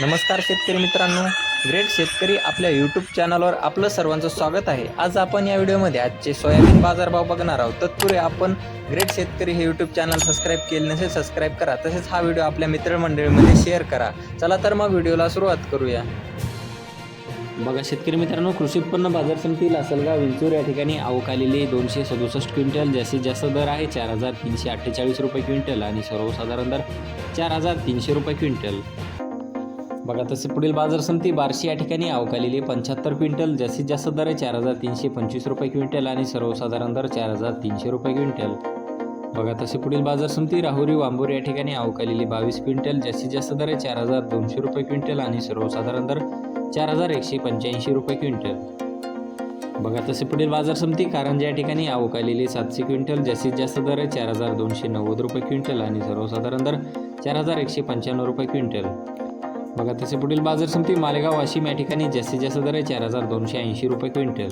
नमस्कार शेतकरी मित्रांनो. ग्रेट शेतकरी आपल्या यूट्यूब चॅनलवर आपलं सर्वांचं स्वागत आहे. आज आपण या व्हिडिओमध्ये आजचे सोयाबीन बाजारभाव बघणार आहोत. तत्पूर्वी आपण ग्रेट शेतकरी हे यूट्यूब चॅनल सबस्क्राईब केले नसेल सबस्क्राईब करा. तसेच हा व्हिडिओ आपल्या मित्रमंडळीमध्ये शेअर करा. चला तर मग व्हिडिओला सुरुवात करूया. बघा शेतकरी मित्रांनो कृषी उत्पन्न बाजार समिती लासलगाव विंचूर या ठिकाणी आवक आलेली दोनशे सदुसष्ट क्विंटल जास्तीत जास्त दर आहे चार हजार तीनशे अठ्ठेचाळीस रुपये क्विंटल आणि सर्वसाधारण दर चार हजार तीनशे रुपये क्विंटल. बघा तसे पुढील बाजार समिती बारशी या ठिकाणी अवकालेली पंच्याहत्तर क्विंटल जास्तीत जास्त दर आहे चार हजार तीनशे पंचवीस रुपये क्विंटल आणि सर्वसाधारण दर चार हजार तीनशे रुपये क्विंटल. बघा तसे पुढील बाजार समिती राहुरी वांबोरी या ठिकाणी अवकालेली बावीस क्विंटल जास्तीत जास्त दर आहे चार हजार दोनशे रुपये क्विंटल आणि सर्वसाधारण दर चार हजार एकशे पंच्याऐंशी रुपये क्विंटल. बघा तसे पुढील बाजार समिती कारंजा या ठिकाणी अवकालेली सातशे क्विंटल जास्तीत जास्त दर आहे चार हजार दोनशे नव्वद रुपये क्विंटल आणि सर्वसाधारण दर चार हजार एकशे पंच्याण्णव रुपये क्विंटल. बघा तसे पुढील बाजार समिती मालेगाव वाशिम या ठिकाणी जास्तीत जास्त दर आहे चार हजार दोनशे ऐंशी रुपये क्विंटल.